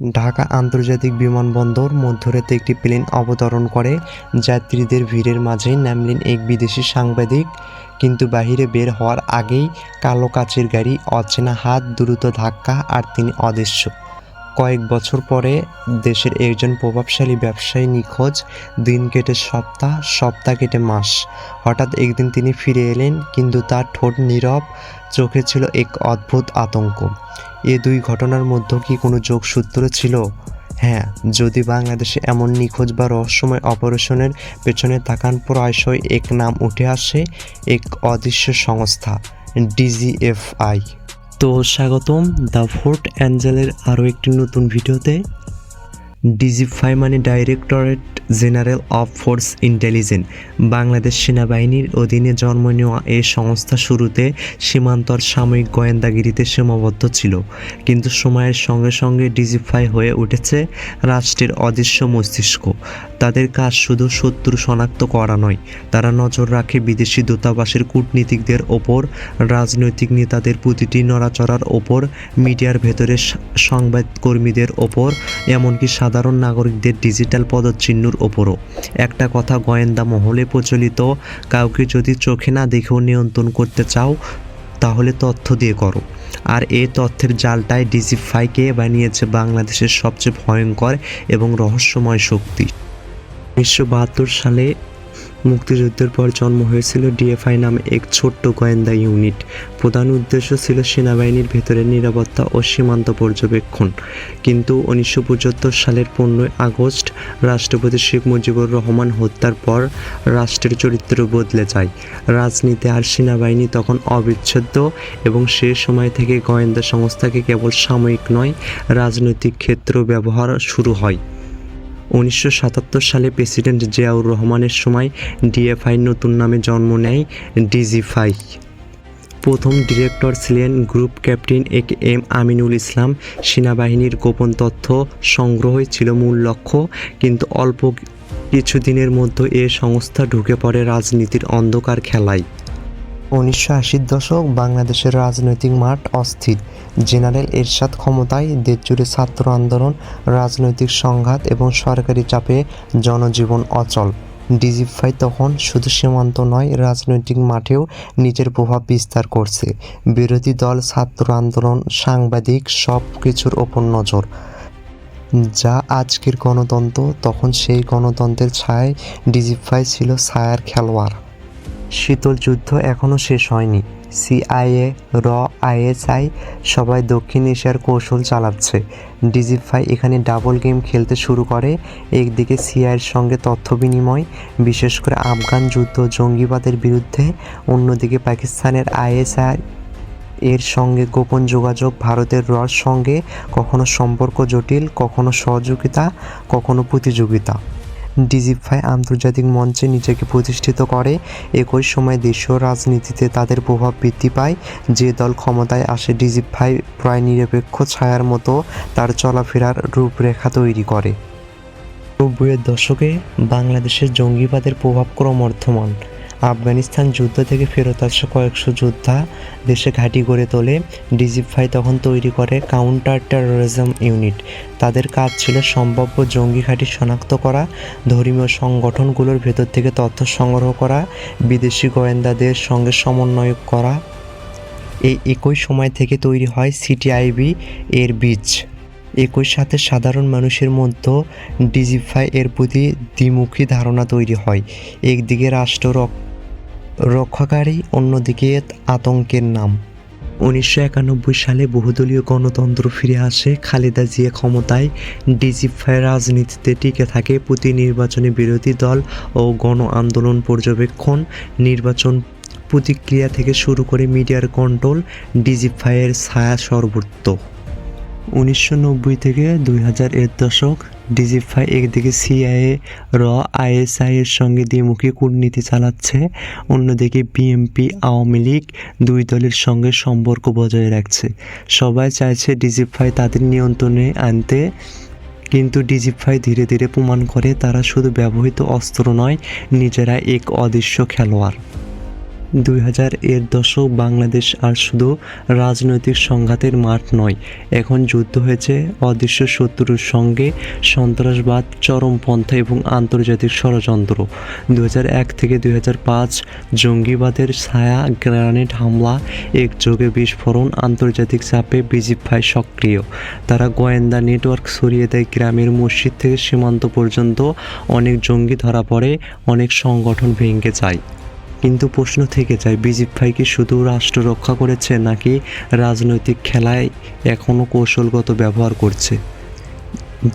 ঢাকা আন্তর্জাতিক বিমানবন্দর মধ্যরাতে একটি প্লেন অবতরণ করে। যাত্রীদের ভিড়ের মাঝে নামলেন এক বিদেশি সাংবাদিক, কিন্তু বাহিরে বের হওয়ার আগেই কালো কাচের গাড়ি অচেনা হাত দ্রুত ধাক্কা আর তিনি অদৃশ্য। কয়েক বছর পরে দেশের একজন প্রভাবশালী ব্যবসায়ী নিখোঁজ, দিন কেটে সপ্তাহ সপ্তাহ কেটে মাস। হঠাৎ একদিন তিনি ফিরে এলেন, কিন্তু তার ঠোঁট নীরব, চোখে ছিল এক অদ্ভুত আতঙ্ক। এ দুই ঘটনার মধ্যে কি কোনো যোগসূত্র ছিল? হ্যাঁ যদি বাংলাদেশে এমন নিখোঁজ বা রহস্যময় অপারেশনের পেছনে তাকান, প্রায়শই এক নাম উঠে আসে, এক অদৃশ্য সংস্থা, ডিজিএফআই। তো স্বাগতম দ্য ফোর্ট অ্যাঞ্জেলের আরও একটি নতুন ভিডিওতে। ডিজিফাই মানে directorate general of force intelligence Bangladesh সেনাবাহিনীর অধীনে জন্ম নেওয়া এই সংস্থা শুরুতে সীমান্তর সাময়িক গোয়েন্দাগিরিতে সীমাবদ্ধ ছিল। কিন্তু সময়ের সঙ্গে সঙ্গে ডিজিফাই হয়ে উঠেছে রাষ্ট্রের অদৃশ্য মস্তিষ্ক। তাদের কাজ শুধু শত্রু শনাক্ত করা নয়, তারা নজর রাখে বিদেশি দূতাবাসের কূটনীতিকদের ওপর, রাজনৈতিক নেতাদের প্রতিটি নড়াচড়ার ওপর, মিডিয়ার ভেতরে সংবাদকর্মীদের ওপর, এমনকি সাধারণ নাগরিকদের ডিজিটাল পদচিহ্নর ওপরও। একটা কথা গোয়েন্দা মহলে প্রচলিত, কাউকে যদি চোখে না দেখেও নিয়ন্ত্রণ করতে চাও, তাহলে তথ্য দিয়ে করো। আর এ তথ্যের জালটায় ডিজিফাইকে বানিয়েছে বাংলাদেশের সবচেয়ে ভয়ঙ্কর এবং রহস্যময় শক্তি। উনিশশো বাহাত্তর সালে মুক্তিযুদ্ধের পর জন্ম হয়েছিল ডিএফআই নামে এক ছোট্ট গোয়েন্দা ইউনিট। প্রধান উদ্দেশ্য ছিল সেনাবাহিনীর ভেতরে নিরাপত্তা ও সীমান্ত পর্যবেক্ষণ। কিন্তু উনিশশো পঁচাত্তর সালের পনেরোই আগস্ট রাষ্ট্রপতি শেখ মুজিবুর রহমান হত্যার পর রাষ্ট্রের চরিত্র বদলে যায়। রাজনীতি আর সেনাবাহিনী তখন অবিচ্ছেদ্য এবং সে সময় থেকে গোয়েন্দা সংস্থাকে কেবল সাময়িক নয়, রাজনৈতিক ক্ষেত্র ব্যবহার শুরু হয়। উনিশশো সাতাত্তর সালে প্রেসিডেন্ট জিয়াউর রহমানের সময় ডিএফআই নতুন নামে জন্ম নেয় ডিজিফাই। প্রথম ডিরেক্টর ছিলেন group captain A M Aminul Islam. সেনাবাহিনীর গোপন তথ্য সংগ্রহই ছিল মূল লক্ষ্য, কিন্তু অল্প কিছুদিনের মধ্যে এ সংস্থা ঢুকে পড়ে রাজনীতির অন্ধকার খেলায়। উনিশশো আশির দশক বাংলাদেশের রাজনৈতিক মাঠ অস্থির। জেনারেল এরশাদ ক্ষমতায় দেশজুড়ে ছাত্র আন্দোলন, রাজনৈতিক সংঘাত এবং সরকারি চাপে জনজীবন অচল। ডিজিফাই তখন শুধু সীমান্ত নয়, রাজনৈতিক মাঠেও নিজের প্রভাব বিস্তার করছে। বিরোধী দল, ছাত্র আন্দোলন, সাংবাদিক সব কিছুর ওপর নজর। যা আজকের গণতন্ত্র, তখন সেই গণতন্ত্রের ছায় ডিজিফাই ছিল ছায়ার খেলোয়াড়। শীতল যুদ্ধ এখনও শেষ হয়নি। সিআইএ, র, আইএসআই সবাই দক্ষিণ এশিয়ার কৌশল চালাচ্ছে। ডিজিফাই এখানে ডাবল গেম খেলতে শুরু করে। একদিকে সিআইয়ের সঙ্গে তথ্য বিনিময়, বিশেষ করে আফগান যুদ্ধ জঙ্গিবাদের বিরুদ্ধে। অন্যদিকে পাকিস্তানের আইএসআই এর সঙ্গে গোপন যোগাযোগ, ভারতের রর সঙ্গে কখনো সম্পর্ক জটিল, কখনো সহযোগিতা, কখনো প্রতিযোগিতা। ডিজিফাই আন্তর্জাতিক মঞ্চে নিজেকে প্রতিষ্ঠিত করে। একই সময় দেশীয় রাজনীতিতে তাদের প্রভাব বৃদ্ধি পায়। যে দল ক্ষমতায় আসে, ডিজিফাই প্রায় নিরপেক্ষ ছায়ার মতো তার চলাফেরার রূপরেখা তৈরি করে। নব্বইয়ের দশকে বাংলাদেশের জঙ্গিবাদের প্রভাব ক্রমবর্ধমান আফগানিস্তান যুদ্ধ থেকে ফেরত আসা কয়েকশো যোদ্ধা দেশে ঘাঁটি গড়ে তোলে। ডিজিফাই তখন তৈরি করে কাউন্টার টেরোরিজম ইউনিট। তাদের কাজ ছিল সম্ভাব্য জঙ্গি ঘাঁটি শনাক্ত করা, ধর্মীয় সংগঠনগুলোর ভেতর থেকে তথ্য সংগ্রহ করা, বিদেশি গোয়েন্দাদের সঙ্গে সমন্বয় করা। এই একই সময় থেকে তৈরি হয় সিটিআইবি এর বীজ। একই সাথে সাধারণ মানুষের মধ্যে ডিজিফাই এর প্রতি দ্বিমুখী ধারণা তৈরি হয়। একদিকে রাষ্ট্র রক্ষাকারী, অন্যদিকে আতঙ্কের নাম। উনিশশো একানব্বই সালে বহুদলীয় গণতন্ত্র ফিরে আসে। খালেদা জিয়া ক্ষমতায় ডিজিফাই রাজনীতিতে টিকে থাকে। প্রতি নির্বাচনে বিরোধী দল ও গণ আন্দোলন পর্যবেক্ষণ নির্বাচন প্রতিক্রিয়া থেকে শুরু করে মিডিয়ার কন্ট্রোল ডিজিফায়ের ছায়া সর্বত্র। উনিশশো নব্বই থেকে দুই হাজার এর দশক ডিজিফাই একদিকে সিআইএ র আইএসআই এর সঙ্গে দ্বিমুখী কূটনীতি চালাচ্ছে, অন্যদিকে বিএমপি আওয়ামী লীগ দুই দলের সঙ্গে সম্পর্ক বজায় রাখছে। সবাই চাইছে ডিজিফাই তাদের নিয়ন্ত্রণে আনতে, কিন্তু ডিজিফাই ধীরে ধীরে প্রমাণ করে তারা শুধু ব্যবহৃত অস্ত্র নয়, নিজেরা এক অদৃশ্য খেলোয়াড়। দুই হাজার এর দশক বাংলাদেশ আর শুধু রাজনৈতিক সংঘাতের মাঠ নয়, এখন যুদ্ধ হয়েছে অদৃশ্য শত্রুর সঙ্গে, সন্ত্রাসবাদ চরমপন্থা এবং আন্তর্জাতিক ষড়যন্ত্র। দু এক থেকে দুই পাঁচ জঙ্গিবাদের ছায়া গ্রেনেড হামলা, একযোগে বিস্ফোরণ, আন্তর্জাতিক চাপে বিজিফাই সক্রিয়। তারা গোয়েন্দা নেটওয়ার্ক ছড়িয়ে দেয় গ্রামের মসজিদ থেকে সীমান্ত পর্যন্ত। অনেক জঙ্গি ধরা পড়ে, অনেক সংগঠন ভেঙে যায়। কিন্তু প্রশ্ন থেকে যায় বিজিপ ভাই কি শুধু রাষ্ট্র রক্ষা করেছে নাকি রাজনৈতিক খেলায় এখনও কৌশলগত ব্যবহার করছে?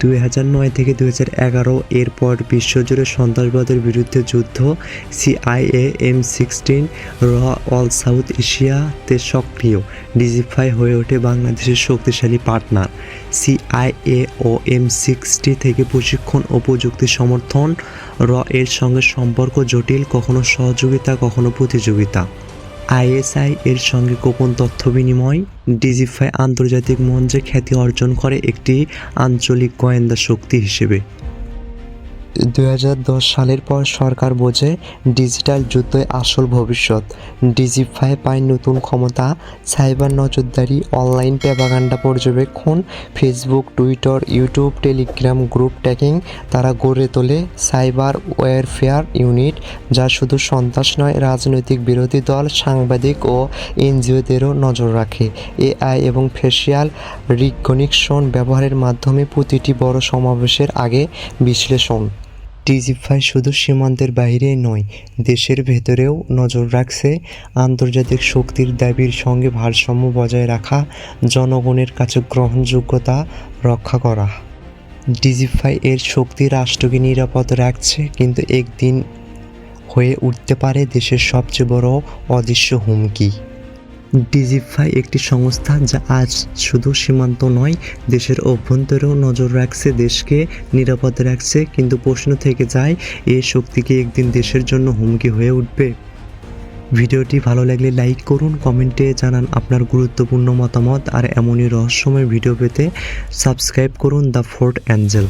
দুই হাজার নয় থেকে দুই হাজার এগারো এরপর বিশ্বজুড়ে সন্ত্রাসবাদের বিরুদ্ধে যুদ্ধ, সিআইএ, এম সিক্সটিন র অল সাউথ এশিয়াতে সক্রিয়, ডিজিফাই হয়ে ওঠে বাংলাদেশের শক্তিশালী পার্টনার। সিআইএ ও এম সিক্সটি থেকে প্রশিক্ষণ ও প্রযুক্তি সমর্থন, র এর সঙ্গে সম্পর্ক জটিল, কখনো সহযোগিতা, কখনো প্রতিযোগিতা। আইএসআই এর সঙ্গে গোপন তথ্য বিনিময়, ডিজিফাই আন্তর্জাতিক মঞ্চে খ্যাতি অর্জন করে একটি আঞ্চলিক গোয়েন্দা শক্তি হিসেবে। দু হাজার দশ সালের পর সরকার বোঝে ডিজিটাল যুদ্ধই আসল ভবিষ্যৎ। ডিজিফাই পায় নতুন ক্ষমতা, সাইবার নজরদারি, অনলাইন প্যাপাগান্ডা পর্যবেক্ষণ, Facebook, Twitter, YouTube, Telegram group tracking তারা গড়ে তোলে সাইবার ওয়ারফেয়ার ইউনিট, যা শুধু সন্ত্রাস নয়, রাজনৈতিক বিরোধী দল, সাংবাদিক ও এনজিওদেরও নজর রাখে। এআই এবং ফেসিয়াল রিকগনিকশন ব্যবহারের মাধ্যমে প্রতিটি বড় সমাবেশের আগে বিশ্লেষণ। ডিজিফাই শুধু সীমান্তের বাইরেই নয়, দেশের ভেতরেও নজর রাখছে আন্তর্জাতিক শক্তির দাবির সঙ্গে ভারসাম্য বজায় রাখা জনগণের কাছে গ্রহণযোগ্যতা রক্ষা করা। ডিজিফাই এর শক্তি রাষ্ট্রকে নিরাপদ রাখছে, কিন্তু একদিন হয়ে উঠতে পারে দেশের সবচেয়ে বড় অদৃশ্য হুমকি। ডিজিফাই একটি সংস্থা যা আজ শুধু সীমান্ত নয়, দেশের অভ্যন্তরেও নজর রাখছে, দেশকে নিরাপদ রাখছে। কিন্তু প্রশ্ন থেকে যায় এই শক্তি কি একদিন দেশের জন্য হুমকি হয়ে উঠবে? ভিডিওটি ভালো লাগলে লাইক করুন, কমেন্টে জানান আপনার গুরুত্বপূর্ণ মতামত। আর এমনই রহস্যময় ভিডিও পেতে সাবস্ক্রাইব করুন দ্য ফোর্ট অ্যাঞ্জেল।